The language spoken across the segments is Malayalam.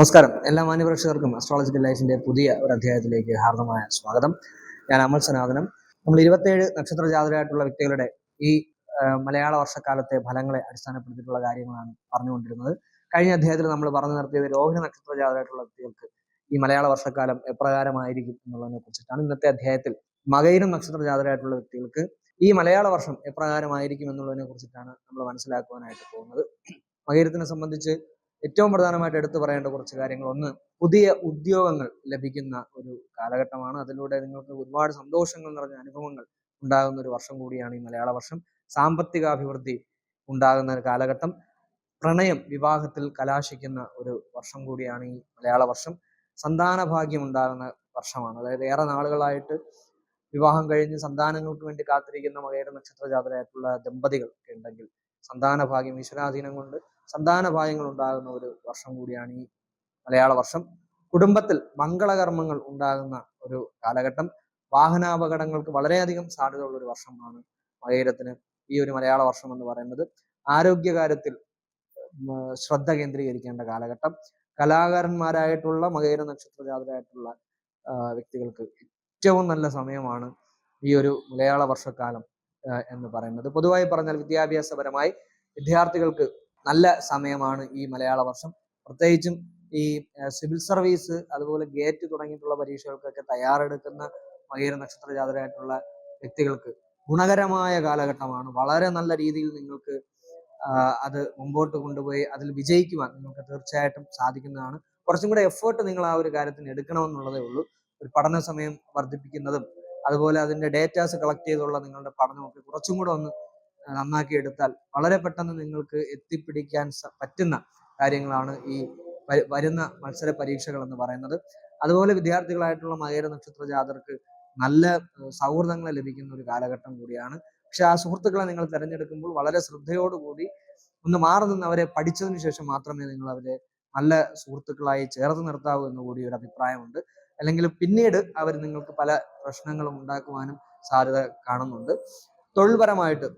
നമസ്കാരം. എല്ലാ മാന്യപ്രേക്ഷകർക്കും അസ്ട്രോളജിക്കൽ ലൈഫിന്റെ പുതിയ ഒരു അധ്യായത്തിലേക്ക് ഹാർദമായ സ്വാഗതം. ഞാൻ അമൽ സനാതനം. നമ്മൾ ഇരുപത്തേഴ് നക്ഷത്ര ജാതരായിട്ടുള്ള വ്യക്തികളുടെ ഈ മലയാള വർഷക്കാലത്തെ ഫലങ്ങളെ അടിസ്ഥാനപ്പെടുത്തിയിട്ടുള്ള കാര്യങ്ങളാണ് പറഞ്ഞുകൊണ്ടിരുന്നത്. കഴിഞ്ഞ അധ്യായത്തിൽ നമ്മൾ പറഞ്ഞു നിർത്തിയത് രോഹിണ നക്ഷത്ര ജാതരായിട്ടുള്ള വ്യക്തികൾക്ക് ഈ മലയാള വർഷക്കാലം എപ്രകാരമായിരിക്കും എന്നുള്ളതിനെ കുറിച്ചിട്ടാണ്. ഇന്നത്തെ അധ്യായത്തിൽ മകയിരം നക്ഷത്ര ജാതരായിട്ടുള്ള വ്യക്തികൾക്ക് ഈ മലയാള വർഷം എപ്രകാരമായിരിക്കും എന്നുള്ളതിനെ കുറിച്ചിട്ടാണ് നമ്മൾ മനസ്സിലാക്കുവാനായിട്ട് പോകുന്നത്. മകയിരത്തിനെ സംബന്ധിച്ച് ഏറ്റവും പ്രധാനമായിട്ട് എടുത്തു പറയേണ്ട കുറച്ച് കാര്യങ്ങൾ ഒന്ന് പുതിയ ഉദ്യോഗങ്ങൾ ലഭിക്കുന്ന ഒരു കാലഘട്ടമാണ്. അതിലൂടെ നിങ്ങൾക്ക് ഒരുപാട് സന്തോഷങ്ങൾ നിറഞ്ഞ അനുഭവങ്ങൾ ഉണ്ടാകുന്ന ഒരു വർഷം കൂടിയാണ് ഈ മലയാള വർഷം. സാമ്പത്തികാഭിവൃദ്ധി ഉണ്ടാകുന്ന ഒരു കാലഘട്ടം. പ്രണയം വിവാഹത്തിൽ കലാശിക്കുന്ന ഒരു വർഷം കൂടിയാണ് ഈ മലയാള വർഷം. സന്താന ഭാഗ്യം ഉണ്ടാകുന്ന വർഷമാണ്. അതായത് ഏറെ നാളുകളായിട്ട് വിവാഹം കഴിഞ്ഞ് സന്താനങ്ങൾക്ക് വേണ്ടി കാത്തിരിക്കുന്ന മകേര നക്ഷത്ര ജാതരായിട്ടുള്ള ദമ്പതികൾ ഉണ്ടെങ്കിൽ സന്താന ഭാഗ്യം ഈശ്വരാധീനം കൊണ്ട് സന്താന ഭാഗ്യങ്ങൾ ഉണ്ടാകുന്ന ഒരു വർഷം കൂടിയാണ് ഈ മലയാള വർഷം. കുടുംബത്തിൽ മംഗളകർമ്മങ്ങൾ ഉണ്ടാകുന്ന ഒരു കാലഘട്ടം. വാഹനാപകടങ്ങൾക്ക് വളരെയധികം സാധ്യതയുള്ള ഒരു വർഷമാണ് മകയിരത്തിന് ഈ ഒരു മലയാള വർഷം എന്ന് പറയുന്നത്. ആരോഗ്യകാര്യത്തിൽ ശ്രദ്ധ കേന്ദ്രീകരിക്കേണ്ട കാലഘട്ടം. കലാകാരന്മാരായിട്ടുള്ള മകയിര നക്ഷത്ര ജാതരായിട്ടുള്ള വ്യക്തികൾക്ക് ഏറ്റവും നല്ല സമയമാണ് ഈ ഒരു മലയാള വർഷക്കാലം എന്ന് പറയുന്നത്. പൊതുവായി പറഞ്ഞാൽ വിദ്യാഭ്യാസപരമായി വിദ്യാർത്ഥികൾക്ക് നല്ല സമയമാണ് ഈ മലയാള വർഷം. പ്രത്യേകിച്ചും ഈ സിവിൽ സർവീസ് അതുപോലെ ഗേറ്റ് തുടങ്ങിയിട്ടുള്ള പരീക്ഷകൾക്കൊക്കെ തയ്യാറെടുക്കുന്ന മകീര നക്ഷത്ര ജാതരായിട്ടുള്ള വ്യക്തികൾക്ക് ഗുണകരമായ കാലഘട്ടമാണ്. വളരെ നല്ല രീതിയിൽ നിങ്ങൾക്ക് അത് മുമ്പോട്ട് കൊണ്ടുപോയി അതിൽ വിജയിക്കുവാൻ നിങ്ങൾക്ക് തീർച്ചയായിട്ടും സാധിക്കുന്നതാണ്. കുറച്ചും കൂടെ എഫേർട്ട് നിങ്ങൾ ആ ഒരു കാര്യത്തിന് എടുക്കണമെന്നുള്ളതേ ഉള്ളൂ. ഒരു പഠന സമയം വർദ്ധിപ്പിക്കുന്നതും അതുപോലെ അതിന്റെ ഡേറ്റാസ് കളക്ട് ചെയ്തുള്ള നിങ്ങളുടെ പഠനമൊക്കെ കുറച്ചും കൂടെ ഒന്ന് നന്നാക്കി എടുത്താൽ വളരെ പെട്ടെന്ന് നിങ്ങൾക്ക് എത്തിപ്പിടിക്കാൻ പറ്റുന്ന കാര്യങ്ങളാണ് ഈ വരുന്ന മത്സര പരീക്ഷകൾ എന്ന് പറയുന്നത്. അതുപോലെ വിദ്യാർത്ഥികളായിട്ടുള്ള മകര നക്ഷത്ര ജാതർക്ക് നല്ല സൗഹൃദങ്ങൾ ലഭിക്കുന്ന ഒരു കാലഘട്ടം കൂടിയാണ്. പക്ഷെ ആ സുഹൃത്തുക്കളെ നിങ്ങൾ തിരഞ്ഞെടുക്കുമ്പോൾ വളരെ ശ്രദ്ധയോടുകൂടി ഒന്ന് മാറി നിന്ന് അവരെ പഠിച്ചതിന് ശേഷം മാത്രമേ നിങ്ങൾ അവരെ നല്ല സുഹൃത്തുക്കളായി ചേർത്ത് നിർത്താവൂ എന്ന് കൂടി ഒരു അഭിപ്രായമുണ്ട്. അല്ലെങ്കിൽ പിന്നീട് അവർ നിങ്ങൾക്ക് പല പ്രശ്നങ്ങളും ഉണ്ടാക്കുവാനും സാധ്യത കാണുന്നുണ്ട്. തൊഴിൽപരമായിട്ട്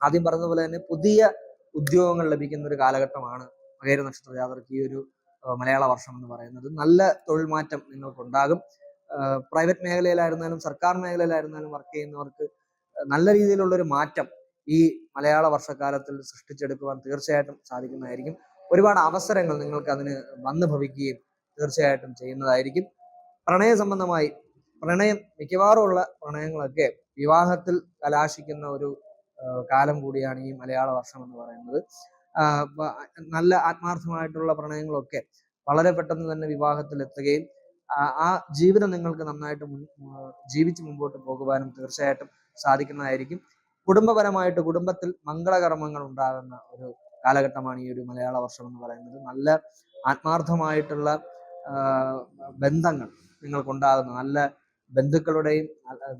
ആദ്യം പറഞ്ഞതുപോലെ തന്നെ പുതിയ ഉദ്യോഗങ്ങൾ ലഭിക്കുന്ന ഒരു കാലഘട്ടമാണ് മകര നക്ഷത്ര ജാതർക്ക് ഈ ഒരു മലയാള വർഷം എന്ന് പറയുന്നത്. നല്ല തൊഴിൽ മാറ്റം നിങ്ങൾക്കുണ്ടാകും പ്രൈവറ്റ് മേഖലയിലായിരുന്നാലും സർക്കാർ മേഖലയിലായിരുന്നാലും വർക്ക് ചെയ്യുന്നവർക്ക് നല്ല രീതിയിലുള്ള ഒരു മാറ്റം ഈ മലയാള വർഷക്കാലത്തിൽ സൃഷ്ടിച്ചെടുക്കുവാൻ തീർച്ചയായിട്ടും സാധിക്കുന്നതായിരിക്കും. ഒരുപാട് അവസരങ്ങൾ നിങ്ങൾക്ക് അതിന് വന്നു ഭവിക്കുകയും തീർച്ചയായിട്ടും ചെയ്യുന്നതായിരിക്കും. പ്രണയ സംബന്ധമായി പ്രണയം മിക്കവാറും ഉള്ള പ്രണയങ്ങളൊക്കെ വിവാഹത്തിൽ കലാശിക്കുന്ന ഒരു കാലം കൂടിയാണ് ഈ മലയാള വർഷം എന്ന് പറയുന്നത്. നല്ല ആത്മാർത്ഥമായിട്ടുള്ള പ്രണയങ്ങളൊക്കെ വളരെ പെട്ടെന്ന് തന്നെ വിവാഹത്തിൽ എത്തുകയും ആ ജീവിതം നിങ്ങൾക്ക് നന്നായിട്ട് ജീവിച്ച് മുമ്പോട്ട് പോകുവാനും തീർച്ചയായിട്ടും സാധിക്കുന്നതായിരിക്കും. കുടുംബപരമായിട്ട് കുടുംബത്തിൽ മംഗളകർമ്മങ്ങൾ ഉണ്ടാകുന്ന ഒരു കാലഘട്ടമാണ് ഈ ഒരു മലയാള വർഷം എന്ന് പറയുന്നത്. നല്ല ആത്മാർത്ഥമായിട്ടുള്ള ബന്ധങ്ങൾ നിങ്ങൾക്കുണ്ടാകുന്ന നല്ല ബന്ധുക്കളുടെയും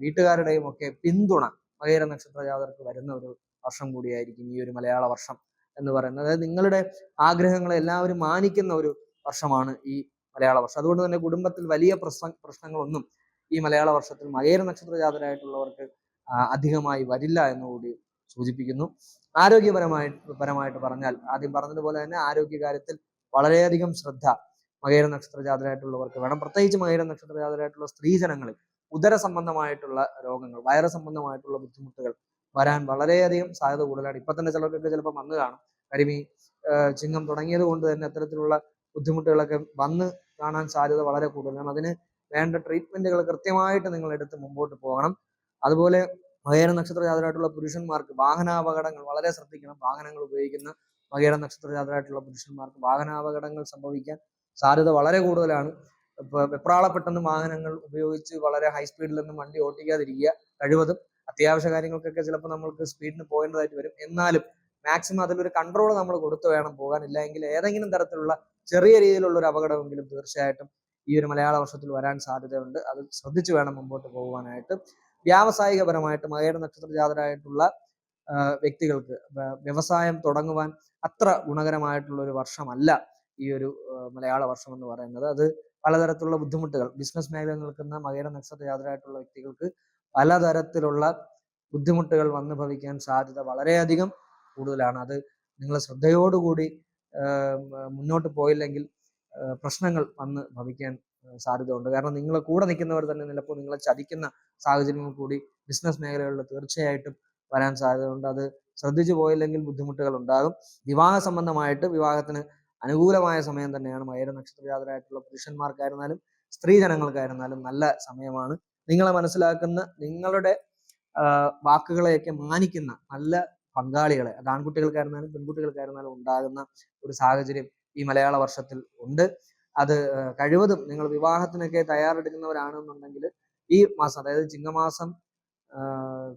വീട്ടുകാരുടെയും ഒക്കെ പിന്തുണ മകര നക്ഷത്ര ജാതർക്ക് വരുന്ന ഒരു വർഷം കൂടിയായിരിക്കും ഈ ഒരു മലയാള വർഷം എന്ന് പറയുന്നത്. അതായത് നിങ്ങളുടെ ആഗ്രഹങ്ങളെ എല്ലാവരും മാനിക്കുന്ന ഒരു വർഷമാണ് ഈ മലയാള വർഷം. അതുകൊണ്ട് തന്നെ കുടുംബത്തിൽ വലിയ പ്രശ്ന പ്രശ്നങ്ങളൊന്നും ഈ മലയാള വർഷത്തിൽ മകര നക്ഷത്ര ജാതരായിട്ടുള്ളവർക്ക് അധികമായി വരില്ല എന്നുകൂടി സൂചിപ്പിക്കുന്നു. ആരോഗ്യപരമായി പരമായിട്ട് പറഞ്ഞാൽ ആദ്യം പറഞ്ഞതുപോലെ തന്നെ ആരോഗ്യകാര്യത്തിൽ വളരെയധികം ശ്രദ്ധ മകര നക്ഷത്ര ജാതരായിട്ടുള്ളവർക്ക് വേണം. പ്രത്യേകിച്ച് മകര നക്ഷത്ര ജാതരായിട്ടുള്ള സ്ത്രീജനങ്ങളിൽ ഉദര സംബന്ധമായിട്ടുള്ള രോഗങ്ങൾ വയറ് സംബന്ധമായിട്ടുള്ള ബുദ്ധിമുട്ടുകൾ വരാൻ വളരെയധികം സാധ്യത കൂടുതലാണ്. ഇപ്പൊ തന്നെ ചിലർക്കൊക്കെ ചിലപ്പോൾ വന്നു കാണും. കരിമീൻ ചിങ്ങം തുടങ്ങിയത് കൊണ്ട് തന്നെ അത്തരത്തിലുള്ള ബുദ്ധിമുട്ടുകളൊക്കെ വന്ന് കാണാൻ സാധ്യത വളരെ കൂടുതലാണ്. അതിന് വേണ്ട ട്രീറ്റ്മെന്റുകൾ കൃത്യമായിട്ട് നിങ്ങൾ എടുത്ത് മുമ്പോട്ട് പോകണം. അതുപോലെ മകര നക്ഷത്ര ജാതരായിട്ടുള്ള പുരുഷന്മാർക്ക് വാഹനാപകടങ്ങൾ വളരെ ശ്രദ്ധിക്കണം. വാഹനങ്ങൾ ഉപയോഗിക്കുന്ന മകര നക്ഷത്ര ജാതരായിട്ടുള്ള പുരുഷന്മാർക്ക് വാഹനാപകടങ്ങൾ സംഭവിക്കാൻ സാധ്യത വളരെ കൂടുതലാണ്. വെപ്രാളപ്പെട്ടെന്ന് വാഹനങ്ങൾ ഉപയോഗിച്ച് വളരെ ഹൈ സ്പീഡിൽ സ്പീഡിലൊന്നും വണ്ടി ഓട്ടിക്കാതിരിക്കുക കഴിവതും അത്യാവശ്യ കാര്യങ്ങൾക്കൊക്കെ ചിലപ്പോൾ നമ്മൾക്ക് സ്പീഡിന് പോകേണ്ടതായിട്ട് വരും. എന്നാലും മാക്സിമം അതിലൊരു കൺട്രോൾ നമ്മൾ കൊടുത്തു വേണം പോകാൻ ഇല്ലെങ്കിൽ ഏതെങ്കിലും തരത്തിലുള്ള ചെറിയ രീതിയിലുള്ള ഒരു അപകടമെങ്കിലും തീർച്ചയായിട്ടും ഈ ഒരു മലയാള വർഷത്തിൽ വരാൻ സാധ്യതയുണ്ട്. അത് ശ്രദ്ധിച്ചു വേണം മുമ്പോട്ട് പോകുവാനായിട്ട്. വ്യാവസായികപരമായിട്ട് മകര നക്ഷത്ര ജാതരായിട്ടുള്ള വ്യക്തികൾക്ക് വ്യവസായം തുടങ്ങുവാൻ അത്ര ഗുണകരമായിട്ടുള്ള ഒരു വർഷമല്ല ഈ ഒരു മലയാള വർഷം എന്ന് പറയുന്നത്. അത് പലതരത്തിലുള്ള ബുദ്ധിമുട്ടുകൾ. ബിസിനസ് മേഖലയിൽ നിൽക്കുന്ന മകര നക്ഷത്ര ജാതരായിട്ടുള്ള വ്യക്തികൾക്ക് പലതരത്തിലുള്ള ബുദ്ധിമുട്ടുകൾ വന്നു ഭവിക്കാൻ സാധ്യത വളരെയധികം കൂടുതലാണ്. അത് നിങ്ങൾ ശ്രദ്ധയോടുകൂടി മുന്നോട്ട് പോയില്ലെങ്കിൽ പ്രശ്നങ്ങൾ വന്ന് ഭവിക്കാൻ സാധ്യത ഉണ്ട് കാരണം നിങ്ങളെ കൂടെ നിൽക്കുന്നവർ തന്നെ ചിലപ്പോൾ നിങ്ങളെ ചതിക്കുന്ന സാഹചര്യങ്ങൾ കൂടി ബിസിനസ് മേഖലകളിൽ തീർച്ചയായിട്ടും വരാൻ സാധ്യതയുണ്ട്. അത് ശ്രദ്ധിച്ചു പോയില്ലെങ്കിൽ ബുദ്ധിമുട്ടുകൾ ഉണ്ടാകും. വിവാഹ സംബന്ധമായിട്ട് വിവാഹത്തിന് അനുകൂലമായ സമയം തന്നെയാണ് മകര നക്ഷത്ര ജാതരായിട്ടുള്ള പുരുഷന്മാർക്കായിരുന്നാലും സ്ത്രീ ജനങ്ങൾക്കായിരുന്നാലും നല്ല സമയമാണ്. നിങ്ങളെ മനസ്സിലാക്കുന്ന നിങ്ങളുടെ വാക്കുകളെയൊക്കെ മാനിക്കുന്ന നല്ല പങ്കാളികളെ അത് ആൺകുട്ടികൾക്കായിരുന്നാലും പെൺകുട്ടികൾക്കായിരുന്നാലും ഉണ്ടാകുന്ന ഒരു സാഹചര്യം ഈ മലയാള വർഷത്തിൽ ഉണ്ട്. അത് കഴിവതും നിങ്ങൾ വിവാഹത്തിനൊക്കെ തയ്യാറെടുക്കുന്നവരാണെന്നുണ്ടെങ്കിൽ ഈ മാസം അതായത് ചിങ്ങമാസം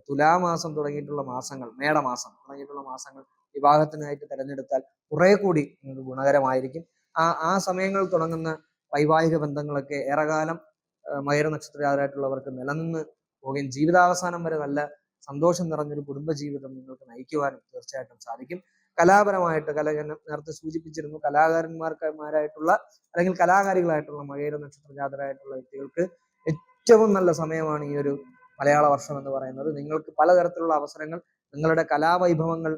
തുലാമാസം തുടങ്ങിയിട്ടുള്ള മാസങ്ങൾ മേടമാസം തുടങ്ങിയിട്ടുള്ള മാസങ്ങൾ വിവാഹത്തിനായിട്ട് തിരഞ്ഞെടുത്താൽ കുറെ കൂടി ഗുണകരമായിരിക്കും. ആ ആ സമയങ്ങളിൽ തുടങ്ങുന്ന വൈവാഹിക ബന്ധങ്ങളൊക്കെ ഏറെക്കാലം ആഹ് മകര നക്ഷത്രജാതരായിട്ടുള്ളവർക്ക് നിലനിന്ന് പോകുകയും ജീവിതാവസാനം വരെ നല്ല സന്തോഷം നിറഞ്ഞൊരു കുടുംബജീവിതം നിങ്ങൾക്ക് നയിക്കുവാനും തീർച്ചയായിട്ടും സാധിക്കും. കലാപരമായിട്ട് കല ഞാൻ നേരത്തെ സൂചിപ്പിച്ചിരുന്നു കലാകാരന്മാർക്കന്മാരായിട്ടുള്ള അല്ലെങ്കിൽ കലാകാരികളായിട്ടുള്ള മകര നക്ഷത്രജാതരായിട്ടുള്ള വ്യക്തികൾക്ക് ഏറ്റവും നല്ല സമയമാണ് ഈ ഒരു മലയാള വർഷം എന്ന് പറയുന്നത്. നിങ്ങൾക്ക് പലതരത്തിലുള്ള അവസരങ്ങൾ നിങ്ങളുടെ കലാവൈഭവങ്ങൾ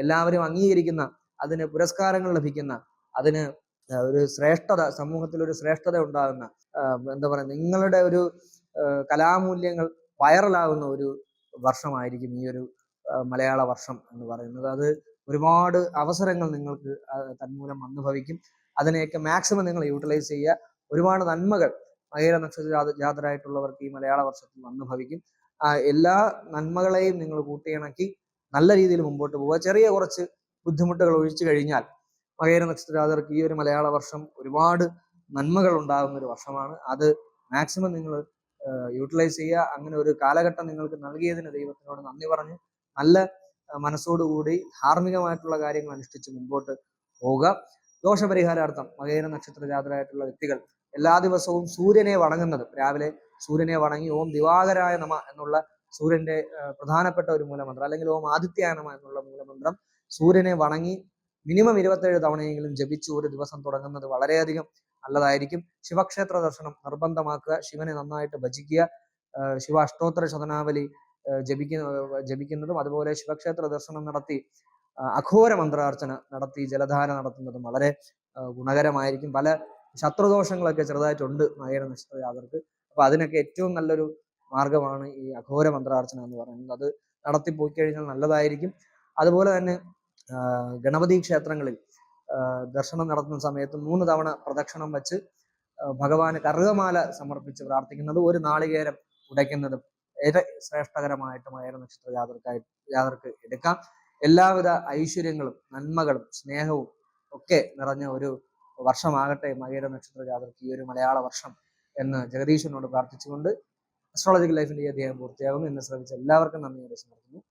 എല്ലാവരും അംഗീകരിക്കുന്ന അതിന് പുരസ്കാരങ്ങൾ ലഭിക്കുന്ന അതിന് ഒരു ശ്രേഷ്ഠത സമൂഹത്തിൽ ഒരു ശ്രേഷ്ഠത ഉണ്ടാകുന്ന എന്താ പറയുക നിങ്ങളുടെ ഒരു കലാമൂല്യങ്ങൾ വൈറലാകുന്ന ഒരു വർഷമായിരിക്കും ഈ ഒരു മലയാള വർഷം എന്ന് പറയുന്നത്. അത് ഒരുപാട് അവസരങ്ങൾ നിങ്ങൾക്ക് തന്മൂലം അനുഭവിക്കും അതിനെയൊക്കെ മാക്സിമം നിങ്ങൾ യൂട്ടിലൈസ് ചെയ്യുക. ഒരുപാട് നന്മകൾ മകര നക്ഷത്ര ജാത ജാതരായിട്ടുള്ളവർക്ക് ഈ മലയാള വർഷത്തിൽ അനുഭവിക്കും എല്ലാ നന്മകളെയും നിങ്ങൾ കൂട്ടിയിണക്കി നല്ല രീതിയിൽ മുമ്പോട്ട് പോവുക. ചെറിയ കുറച്ച് ബുദ്ധിമുട്ടുകൾ ഒഴിച്ചു കഴിഞ്ഞാൽ മകേര നക്ഷത്രരാധർക്ക് ഈ ഒരു മലയാള വർഷം ഒരുപാട് നന്മകൾ ഉണ്ടാകുന്ന ഒരു വർഷമാണ്. അത് മാക്സിമം നിങ്ങൾ യൂട്ടിലൈസ് ചെയ്യുക. അങ്ങനെ ഒരു കാലഘട്ടം നിങ്ങൾക്ക് നൽകിയതിന് ദൈവത്തിനോട് നന്ദി പറഞ്ഞ് നല്ല മനസ്സോടുകൂടി ധാർമ്മികമായിട്ടുള്ള കാര്യങ്ങൾ അനുഷ്ഠിച്ച് മുമ്പോട്ട് പോവുക. ദോഷപരിഹാരാർത്ഥം മകേര നക്ഷത്ര ജാതരായിട്ടുള്ള വ്യക്തികൾ എല്ലാ ദിവസവും സൂര്യനെ വണങ്ങുന്നത്. രാവിലെ സൂര്യനെ വണങ്ങി ഓം ദിവാകരായ നമ എന്നുള്ള സൂര്യന്റെ പ്രധാനപ്പെട്ട ഒരു മൂലമന്ത്രം അല്ലെങ്കിൽ ഓം ആദിത്യാനമ എന്നുള്ള മൂലമന്ത്രം സൂര്യനെ വണങ്ങി മിനിമം ഇരുപത്തേഴ് തവണയെങ്കിലും ജപിച്ച് ഒരു ദിവസം തുടങ്ങുന്നത് വളരെയധികം നല്ലതായിരിക്കും. ശിവക്ഷേത്ര ദർശനം നിർബന്ധമാക്കുക ശിവനെ നന്നായിട്ട് ഭജിക്കുക ശിവ അഷ്ടോത്തര ശതനാവലി ജപിക്കുന്ന ജപിക്കുന്നതും അതുപോലെ ശിവക്ഷേത്ര ദർശനം നടത്തി അഘോര മന്ത്രാർച്ചന നടത്തി ജലധാര നടത്തുന്നതും വളരെ ഗുണകരമായിരിക്കും. പല ശത്രുദോഷങ്ങളൊക്കെ ചെറുതായിട്ടുണ്ട് മകര നക്ഷത്ര ജാതർക്ക് അപ്പൊ അതിനൊക്കെ ഏറ്റവും നല്ലൊരു മാർഗമാണ് ഈ അഘോര മന്ത്രാർച്ചന എന്ന് പറയുന്നത്. അത് നടത്തി പോയി കഴിഞ്ഞാൽ നല്ലതായിരിക്കും. അതുപോലെ തന്നെ ഗണപതി ക്ഷേത്രങ്ങളിൽ ദർശനം നടത്തുന്ന സമയത്ത് മൂന്ന് തവണ പ്രദക്ഷിണം വെച്ച് ഭഗവാന് കറുകമാല സമർപ്പിച്ച് പ്രാർത്ഥിക്കുന്നത് ഒരു നാളികേരം ഉടയ്ക്കുന്നതും ഏറെ ശ്രേഷ്ഠകരമായിട്ട് മകര നക്ഷത്ര ജാതർക്ക് എടുക്കാം. എല്ലാവിധ ഐശ്വര്യങ്ങളും നന്മകളും സ്നേഹവും ഒക്കെ നിറഞ്ഞ ഒരു വർഷമാകട്ടെ മകര നക്ഷത്ര ജാതർക്ക് ഈ ഒരു മലയാള വർഷം എന്ന് ജഗദീശനോട് പ്രാർത്ഥിച്ചുകൊണ്ട് അസ്ട്രോളജിക്കൽ ലൈഫിന്റെ ഈ അധ്യായം പൂർത്തിയാകുന്നു. എന്നെ ശ്രമിച്ച എല്ലാവർക്കും നന്ദി. സമർപ്പിക്കുന്നു നമസ്കാരം